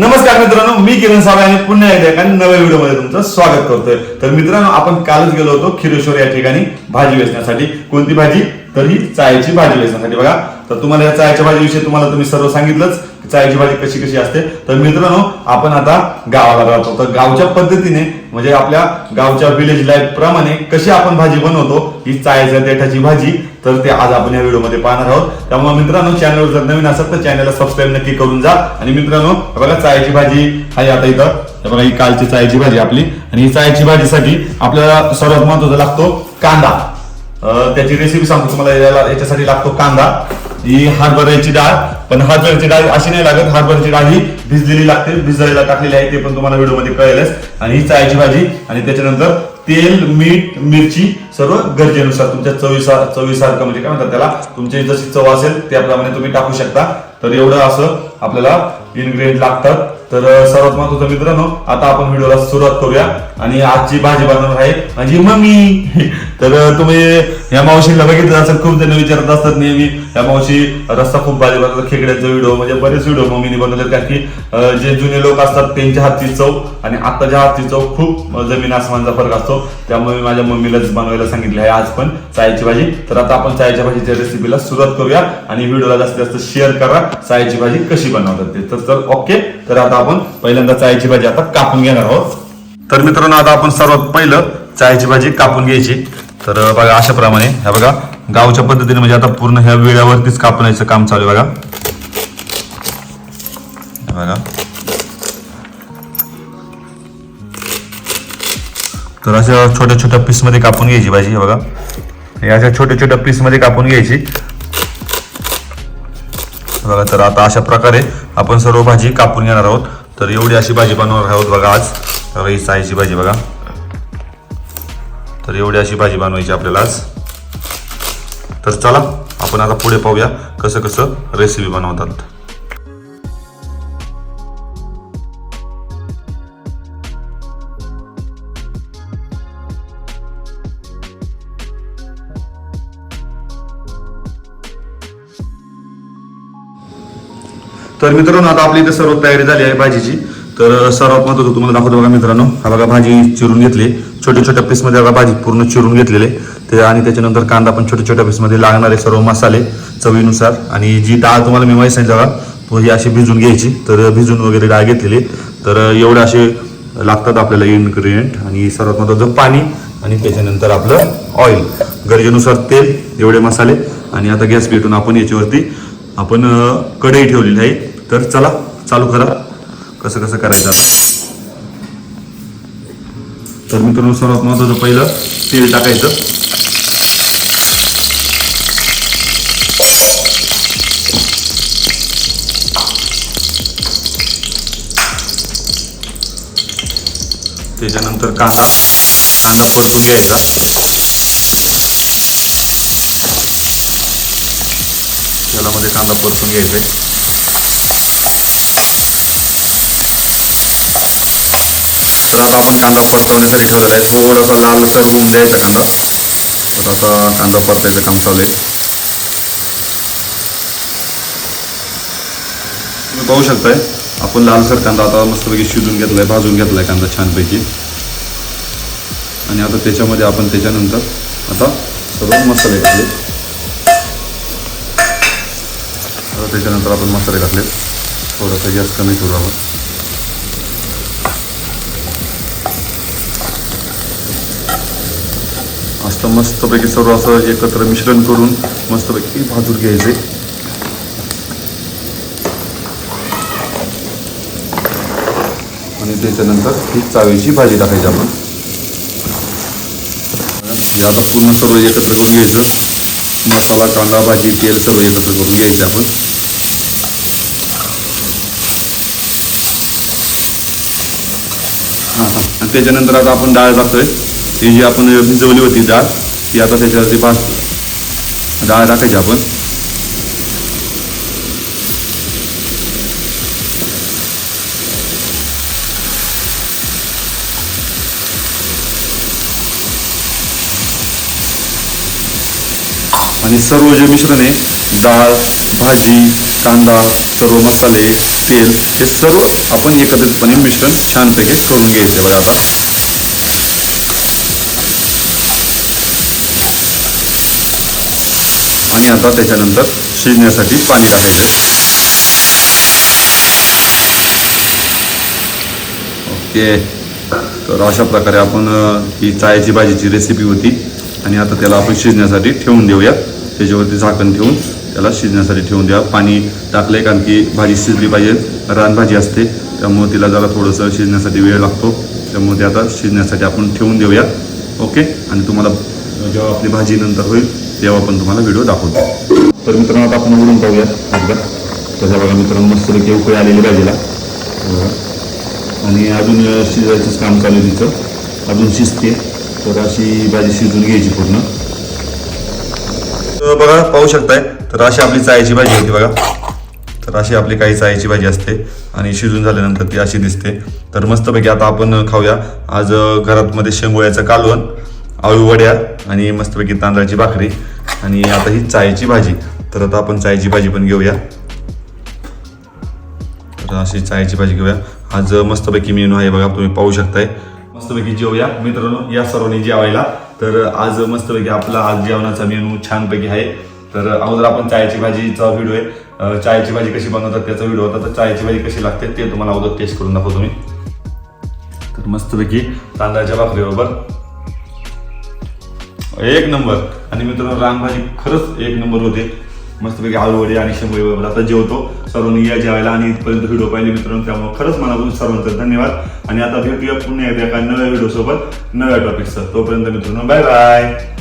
नमस्कार मित्रांनो मी किरण सावे आणि पुन्हा एकदा एका नव्या व्हिडिओमध्ये तुमचं स्वागत करतोय. तर मित्रांनो आपण कालच गेलो होतो खिरेश्वर या ठिकाणी भाजी वेचण्यासाठी. कोणती भाजी? तर ही चायची भाजी वेचण्यासाठी बघा. तर तुम्हाला या चायच्या भाजीविषयी तुम्हाला तुम्ही सर्व सांगितलंच की चायची भाजी कशी कशी असते. तर मित्रांनो आपण आता गावाला राहतो तर गावच्या पद्धतीने म्हणजे आपल्या गावच्या विलेज लाईफ प्रमाणे कशी आपण भाजी बनवतो ही चायच्या देठाची भाजी तर ते आज आपण या व्हिडिओमध्ये पाहणार आहोत. त्यामुळे मित्रांनो चॅनलवर जर नवीन असेल तर चॅनलला सबस्क्राईब नक्की करून जा. आणि मित्रांनो बघा चायची भाजी आहे आता इथं. बघा ही कालची चायची भाजी आपली. आणि ही चायची भाजीसाठी आपल्याला सर्वात महत्त्वाचा लागतो कांदा. त्याची रेसिपी सांगतो तुम्हाला याला याच्यासाठी लागतो कांदा. ही हरभऱ्याची डाळ. पण हरभऱ्याची डाळ अशी नाही लागत. हरभऱ्याची डाळ ही भिजलेली लागते. भिजायला टाकलेली आहे ते पण तुम्हाला व्हिडिओमध्ये कळेलच. आणि ही चायची भाजी. आणि त्याच्यानंतर तेल मीठ मिरची सर्व गरजेनुसार तुमच्या चवीसार चवीसारखं म्हणजे काय म्हणतात त्याला? तुमची जशी चव असेल त्याप्रमाणे तुम्ही टाकू शकता. तर एवढं असं आपल्याला इन्ग्रेडियंट लागतात. तर सर्वात महत्वाचं मित्रांनो आता आपण व्हिडिओला सुरुवात करूया. आणि आजची भाजी बनवणार आहे माझी मम्मी. तर तुम्ही या मावशीला बघितलं असं खूप जण विचारत असतात नेहमी या मावशी रस्ता खूप भारी बनवतात खेकड्याचा व्हिडिओ म्हणजे बरेच व्हिडिओ मम्मीने बनवले कारण की जे जुने लोक असतात त्यांच्या हातची चव आणि आत्ताच्या हातची चव खूप जमीन आसमानचा फरक असतो. त्यामुळे मी माझ्या मम्मीलाच बनवायला सांगितले आहे आज पण चायची भाजी. तर आता आपण चायच्या भाजीच्या रेसिपीला सुरुवात करूया आणि व्हिडिओला जास्तीत जास्त शेअर करा चायची भाजी कशी बनवतात ते. तर चल ओके तर आता आपण पहिल्यांदा चायची भाजी आता कापून घेणार आहोत. तर मित्रांनो आता आपण सर्वात पहिलं चायची भाजी कापून घ्यायची. तर बघा अशा प्रमाणे ह्या बघा गावच्या पद्धतीने म्हणजे आता पूर्ण ह्या वेळावरतीच कापण्याचं काम चालू आहे बघा. बघा. तर अशा छोट्या छोट्या पीसमध्ये कापून घ्यायची भाजी बघा. हे अशा छोट्या छोट्या पीसमध्ये कापून घ्यायची. बघा तर आता अशा प्रकारे आपण सर्व भाजी कापून घेणार आहोत. तर एवढी अशी भाजी बनवणार आहोत बघा आज. तर ही साईची भाजी बघा. तर एवढी अशी भाजी बनवायची आपल्याला आज. तर चला आपण आता पुढे पाहूया कसं कसं रेसिपी बनवतात. तर मित्रांनो आता आपली इथे सर्व तयारी झाली आहे भाजीची. तर सर्वात महत्वाचं तुम्हाला दाखवतो बघा मित्रांनो. हा बघा भाजी चिरून घेतली. छोट्या छोट्या पीसमध्ये बघा भाजी पूर्ण चिरून घेतलेले ते आणि त्याच्यानंतर कांदा पण छोट्या छोट्या पीसमध्ये लागणारे सर्व मसाले चवीनुसार. आणि जी डाळ तुम्हाला मी माहीत सांगितलं तो ही अशी भिजून घ्यायची. तर भिजून वगैरे डाळ घेतलेली. तर एवढे असे लागतात आपल्याला इन्ग्रेडियंट आणि सर्वात महत्वाचं म्हणजे पाणी आणि त्याच्यानंतर आपलं ऑइल गरजेनुसार तेल एवढे मसाले. आणि आता गॅस पेटून आपण याच्यावरती आपण कढई ठेवलेली आहे. तर चला चालू करा. कसं कसं करायचं आता? तर मित्रांनो सर्वात महत्वाचं पहिलं तेल टाकायचं. त्याच्यानंतर कांदा कांदा परतून घ्यायचा. तेलामध्ये कांदा परतून घ्यायचा. आहे तर आता आपण कांदा परतवण्यासाठी ठेवलेला आहे. थोडासा लालसर होऊन द्यायचा कांदा. तर आता कांदा परतायचं काम चालू आहे. तुम्ही पाहू शकताय. आपण लालसर कांदा आता मस्तपैकी शिजून घेतलाय भाजून घेतलाय कांदा छानपैकी. आणि आता त्याच्यामध्ये आपण त्याच्यानंतर आता सर्व मसाले घातले. आता त्याच्यानंतर आपण मसाले घातले. थोडासा गॅस कमी करू आपण. असं मस्तपैकी सर्व असं एकत्र मिश्रण करून मस्तपैकी भाजून घ्यायचे. त्याच्यानंतर ही चावीची भाजी टाकायची आपण. हे आता पूर्ण सर्व एकत्र करून घ्यायचं. मसाला कांदा भाजी तेल सर्व एकत्र करून घ्यायचं आपण. हां हां आणि त्याच्यानंतर आता आपण डाळ टाकतोय. ही जी आपण भिजवली होती डाळ ती आता त्याच्यावरती भाज डाळ टाकायची आपण. आणि सर्व जे मिश्रण आहे डाळ भाजी कांदा सर्व मसाले तेल हे सर्व आपण एकत्रितपणे मिश्रण छानपैकी करून घ्यायचं बघा आता. आणि आता त्याच्यानंतर शिजण्यासाठी पाणी टाकायचं ओके. तर अशा प्रकारे आपण ही चायची भाजीची रेसिपी होती. आणि आता त्याला आपण शिजण्यासाठी ठेवून देऊयात. त्याच्यावरती झाकण ठेवून त्याला शिजण्यासाठी ठेवून द्या. पाणी टाकले कारण की भाजी शिजली पाहिजे. रानभाजी असते त्यामुळे तिला जरा थोडंसं शिजण्यासाठी वेळ लागतो. त्यामुळे ते आता शिजण्यासाठी आपण ठेवून देऊया. ओके? आणि तुम्हाला जेव्हा आपली भाजी नंतर होईल तेव्हा आपण तुम्हाला व्हिडिओ दाखवतो. तर मित्रांनो आता आपण उघडून पाहूया. एकदा त्याच्या बघा मित्रांनो मस्तपैकी उकळी आलेली भाजीला आणि अजून शिजायचंच काम चालू आहे तिचं. अजून शिजते. तर अशी भाजी शिजून घ्यायची पूर्ण. तर बघा पाहू शकताय. तर अशी आपली चायची भाजी होती बघा. तर अशी आपली काही चायची भाजी असते. आणि शिजून झाल्यानंतर ती अशी दिसते. तर मस्तपैकी आता आपण खाऊया. आज घरात मध्ये शेंगोळ्याचं कालवण आळू वड्या आणि मस्तपैकी तांदळाची भाकरी आणि आता ही चायची भाजी. तर आता आपण चायची भाजी पण घेऊया. तर अशी चायची भाजी घेऊया. आज मस्तपैकी मेनू आहे बघा तुम्ही पाहू शकताय. मस्तपैकी जेवूया. मित्रांनो या सर्वांनी जेवायला. तर आज मस्तपैकी आपला आज जेवणाचा मेनू छानपैकी आहे. तर अगोदर आपण चायची भाजीचा व्हिडिओ आहे. चायची भाजी कशी बनवतात त्याचा व्हिडिओ होता. तर चायची भाजी कशी लागते ते तुम्हाला अगोदर टेस्ट करून दाखवतो मी. तर मस्तपैकी तांदळाच्या भाकरीबरोबर एक नंबर. आणि मित्रांनो रानभाजी खरंच एक नंबर होते. मस्तपैकी आलूवडी आणि शंभरी आता जेवतो. सर्वांनी या जेवायला आणि इथपर्यंत व्हिडिओ पाहिले मित्रांनो त्यामुळे खरंच मनापासून सर्वांचं धन्यवाद. आणि आता भेटूया पुन्हा एकदा एका नव्या व्हिडिओ सोबत नव्या टॉपिकचं तोपर्यंत मित्रांनो बाय बाय